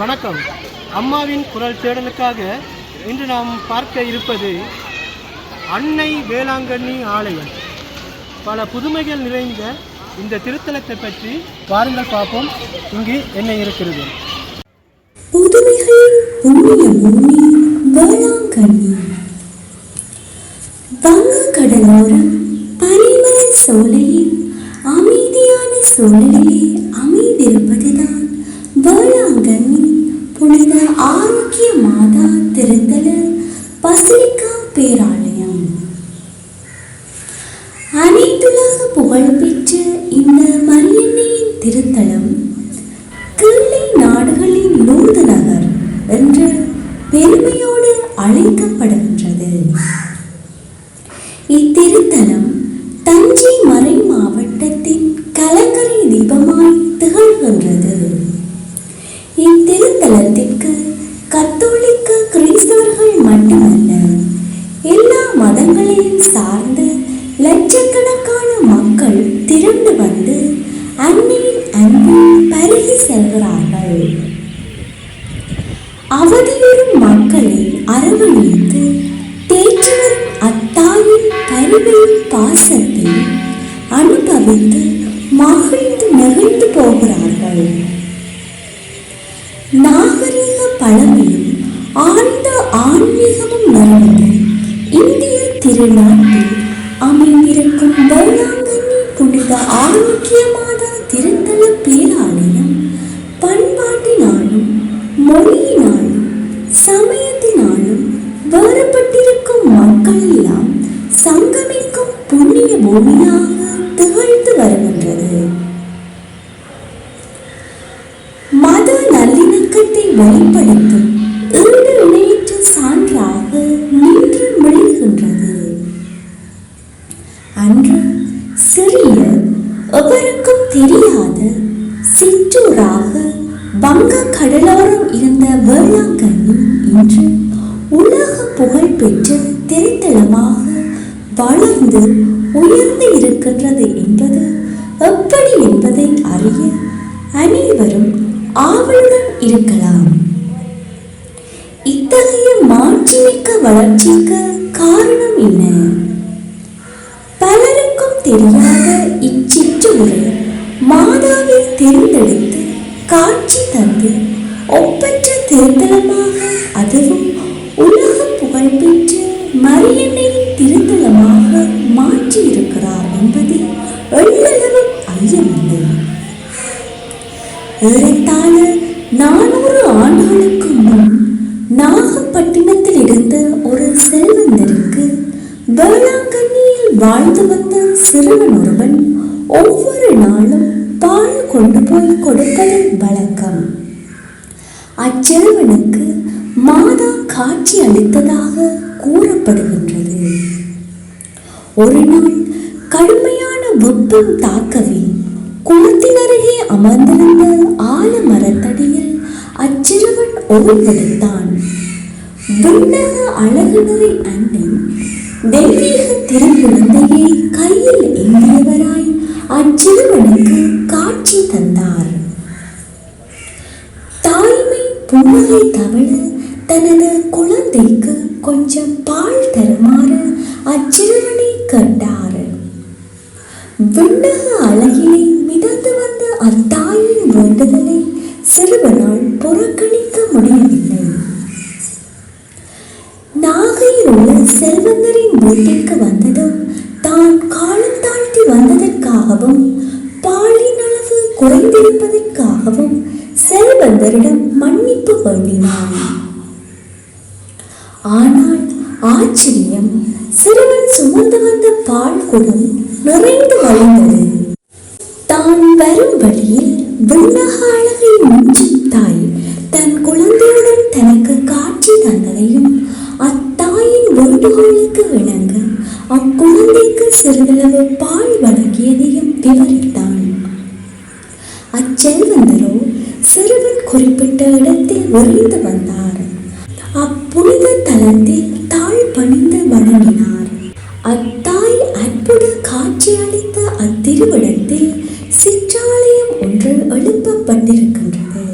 வணக்கம். அம்மாவின் குரல் தேடலுக்காக இன்று நாம் பார்க்க இருப்பது அன்னை வேளாங்கண்ணி ஆலயம். பல புதுமைகள் நிறைந்த இந்த திருத்தலத்தை பற்றி பாருங்கள் பார்ப்போம். இங்கு என்ன இருக்கிறது? புதுமைகளின் புண்ணிய பூமி வேளாங்கண்ணி. அமைதியான சூழலிலே பேராலயம். அனைத்துலக புகழ்பெற்ற இந்த மரியன்னையின் திருத்தலம் கிள்ளை நாடுகளின் லூர்து நகர் என்று பெருமையோடு அழைக்கப்படுகின்றது. இத்திருத்தலம் தஞ்சை மறை மாவட்டத்தின் கலங்கரை தீபமாய் திகழ்கின்றது. மக்கள் திரண்டு வந்து அன்னையின் அன்பில் பருகி செல்கிறார்கள். அவதியுறும் மக்களை அரவணைத்து தேற்றி வரும் அத்தாயின் பரிவையும் பாசத்தை அனுபவித்து மகிழ்ந்து நெகிழ்ந்து போகிறார்கள். நாகரிக பழமையும் ஆழ்ந்த ஆன்மீகமும் நிறைந்த இந்திய திருநாட்டில் அமைந்திருக்கும் வேளாண் ஆரோக்கிய திருத்தல பேராலயம் பண்பாட்டினாலும் மொழியினாலும் சமயத்தினாலும் வேறுபட்டிருக்கும் மக்கள் எல்லாம் சங்கமிக்கும் புண்ணிய பூமியாக பெற்று திருத்தலமாக வளர்ந்து உயர்ந்து இருக்கின்றது என்பது எப்படி என்பதை அறிய அனைவரும் ஆவலுடன் இருக்கலாம். இத்தகைய மாட்சிமிக்க வளர்ச்சிக்கு காரணம் என்ன? பலருக்கும் தெரியாத இச்சிற்றூரை மாதாவை தேர்ந்தெடுத்து காட்சி தந்து ஒப்பற்ற தேர்தலமாக அதுவும் உலக என்பதில் எள்ளளவும் ஐயமில்லை. ஏறத்தாழ நானூறு ஆண்டுகளுக்கு முன் நாகப்பட்டினத்தில் இருந்த ஒரு செல்வந்தருக்கு வேளாங்கண்ணியில் வாழ்ந்து வந்த சிறுவன் ஒருவன் ஒவ்வொரு நாளும் பால் கொண்டு போய் கொடுப்பது வழக்கம். அச்சிறுவனுக்கு மாதா காட்சி அளித்ததாக கூறப்படுகின்றது. ஒரு நாள் கடுமையான வெப்பம் தாக்கவே குளத்தினருகே அமர்ந்திருந்த ஆலமரத்தடியில் அச்சிறுவன் ஓய்வெடுத்தான் விண்ணக அழகுநரை அண்ணன் தெய்வீக திருக்குழந்தையை கையில் ஏந்தியவராய் அச்சிறுவனுக்கு காட்சி தந்தார். தாய்மை புன்னகை தவழ தனது குழந்தைக்கு கொஞ்சம் பால் தருமாறு அச்சிறுவனை கண்டார் விண்ணக அழகிலே மிதந்து வந்த அத்தாயின் வேண்டுதலை சிறுவனால் புறக்கணிக்க முடியவில்லை. நாகையில் உள்ள செல்வந்தரின் வீட்டிற்கு வந்ததும் தான் காலம் தாழ்த்தி வந்ததற்காகவும் பாலின் அளவு குறைந்திருப்பதற்காகவும் செல்வந்தரிடம் மன்னிப்பு வேண்டினான் ஆனால் ஆச்சரியம் சிறுவன் சுமந்து வந்த பால் குடம் நிறைந்து வழிந்தது தான் வரும் வழியில் விண்ணக அழகை மிஞ்சும் தாய் தன் குழந்தையுடன் தனக்கு காட்சி தந்ததையும் அத்தாயின் வேண்டுகோளுக்கு விளங்க அக்குழந்தைக்கு சிறிதளவு பால் வழங்கியதையும் விவரித்தான். அச்செல்வந்தரோ சிறுவன் குறிப்பிட்ட இடத்தில் விரைந்து வந்தார் பணிந்து வணங்கினார் அத்தாய் அற்புத காட்சியளித்த அத்திருவிடத்தில் சிற்றாலயம் ஒன்று எழுப்பப்பட்டிருக்கின்றது.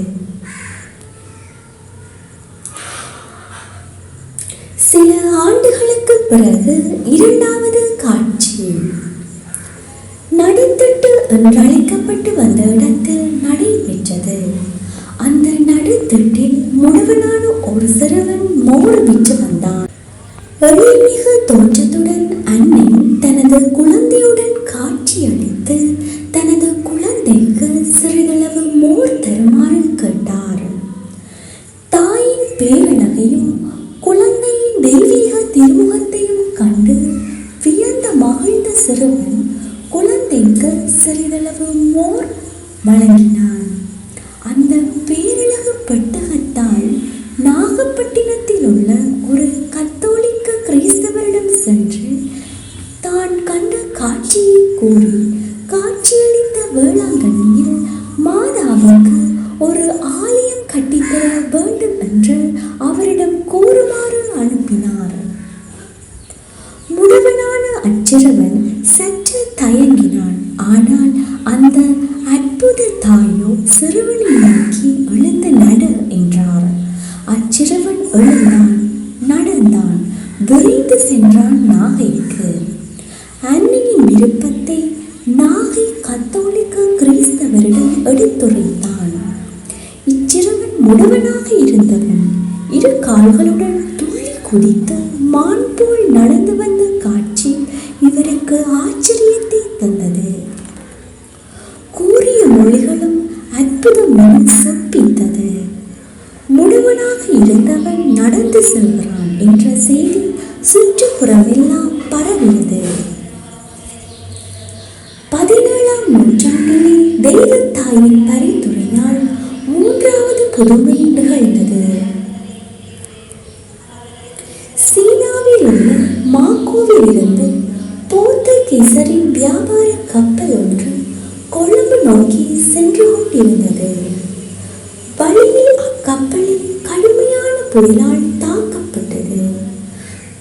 சில ஆண்டுகளுக்கு பிறகு இரண்டாவது காட்சி. நடுத்திட்டு என்றழைக்கப்பட்டு வந்த இடத்தில் நடைபெற்றது. அந்த நடுத்திட்டில் முழுவனான ஒரு சிறுவன் மோர் விற்று வந்தான். தோற்றத்துடன் அன்னை தனது குழந்தையுடன் காட்சியளித்து தனது குழந்தைக்கு சிறிதளவு மோர் தருமாறு கேட்டார். தாயின் பேரழகையும் குழந்தையின் தெய்வீக திருமுகத்தையும் கண்டு வியந்த மகிழ்ந்த சிறுவன் குழந்தைக்கு சிறிதளவு மோர் வழங்கினான். அச்சிறுவன் சற்று தயங்கினான். ஆனால் அந்த அற்புத தாயோ சிறுவனை நோக்கி எழுந்து நடு என்றார். அச்சிறுவன் எழுந்தான் நடந்தான் விரைந்து சென்றான் நாகைக்கு. அன்னையின் விருப்பத்தை நாகை கத்தோலிக்க கிறிஸ்தவரிடம் எடுத்துரைத்தான். இச்சிறுவன் முழுவனாக கூறிய மொழிகளும் அற்புதமும் செப்பித்தது. முழுவனாக இருந்தவன் நடந்து செல்கிறான் என்ற செய்தி சுற்றுப்புறமெல்லாம் பரவியது. பதினேழாம் நூற்றாண்டிலே தெய்வத்தாயின் பரிந்துரையால் மூன்றாவது புதுமை நிகழ்ந்தது. சீனாவில் உள்ள மாக்கோவிலிருந்து போர்த்துகீசரின் வியாபார கப்பல் இருந்தது. வழியில் அக்கப்பலில் கடுமையான புயலால் தாக்கப்பட்டது.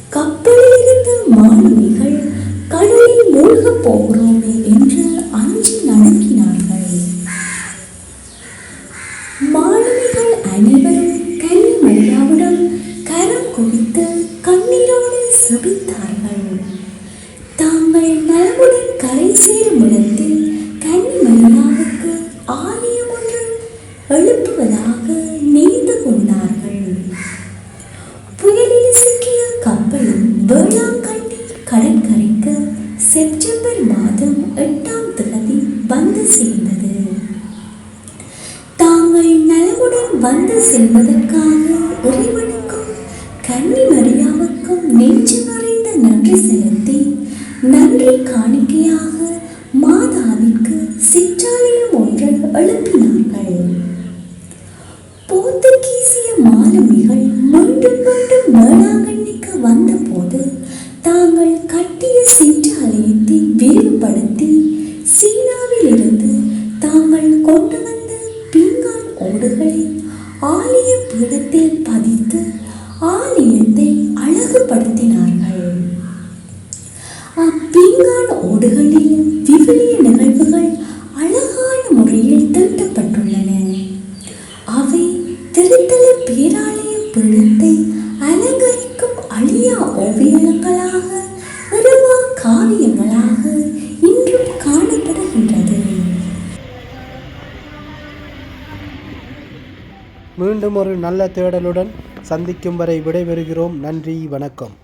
கப்பலில் இருந்த மாணவிகள் கடலில் மூழ்கப் போகிறோமே என்று அஞ்சி நடுங்கினார்கள். மாலுமிகள் அனைவரும் கன்னி மரியாவிடம் கரம் குவித்து கண்ணீரோடு செபித்தார்கள். கடற்கரைக்கு செப்டம்பர் மாதம் எட்டாம் தேதி வந்து சேர்ந்தது. தாங்கள் நலமுடன் வந்து செல்வதற்காக இறைவனுக்கும் கன்னி மரியாவுக்கும் நெஞ்சு நிறைந்த நன்றி செலுத்தி நன்றி காணிக்கையாக மாதாவிற்கு சிற்றாலயம் ஒன்று எழுப்பி ஆலய பதித்து ஆலயத்தை அழகுபடுத்தினார்கள். அப்பீங்கான் ஓடுகளில் விவிலிய நிகழ்வுகள் அழகான முறையில் தீட்டப்பட்டுள்ளன அவை திருத்தல பேராலய பீடத்தை மீண்டும் ஒரு நல்ல தேடலுடன் சந்திக்கும் வரை விடைபெறுகிறோம். நன்றி வணக்கம்.